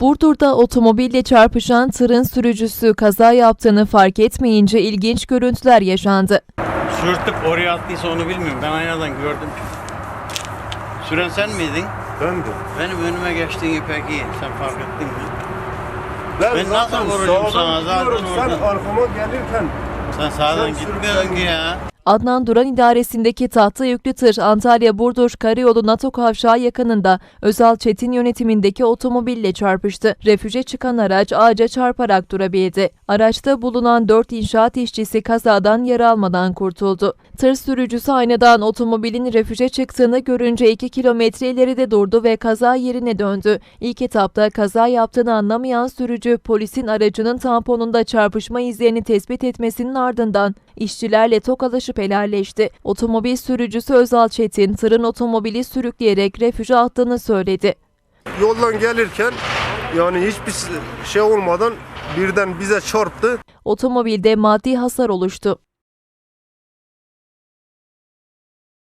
Burdur'da otomobille çarpışan tırın sürücüsü kaza yaptığını fark etmeyince ilginç görüntüler yaşandı. Sürtüp oraya attıysa onu bilmiyorum. Ben aynadan gördüm. Süren sen miydin? Ben de. Benim önüme geçtiğin pek iyi. Sen fark ettin mi? Ben, Ben nasıl vuracağım sağdan sana? Zaten gidiyorum, Sen oradan. arkama gelirken Sen sağdan Sen gitmiyorsun ki ya. Adnan Duran idaresindeki tahta yüklü tır Antalya-Burdur Karayolu NATO kavşağı yakınında Özal Çetin yönetimindeki otomobille çarpıştı. Refüje çıkan araç ağaca çarparak durabildi. Araçta bulunan 4 inşaat işçisi kazadan yara almadan kurtuldu. Tır sürücüsü aynadan otomobilin refüje çıktığını görünce 2 kilometre ileride durdu ve kaza yerine döndü. İlk etapta kaza yaptığını anlamayan sürücü polisin aracının tamponunda çarpışma izlerini tespit etmesinin ardından işçilerle tokalaşıp helalleşti. Otomobil sürücüsü Özal Çetin tırın otomobili sürükleyerek refüje attığını söyledi. yoldan gelirken yani hiçbir şey olmadan birden bize çarptı. Otomobilde maddi hasar oluştu.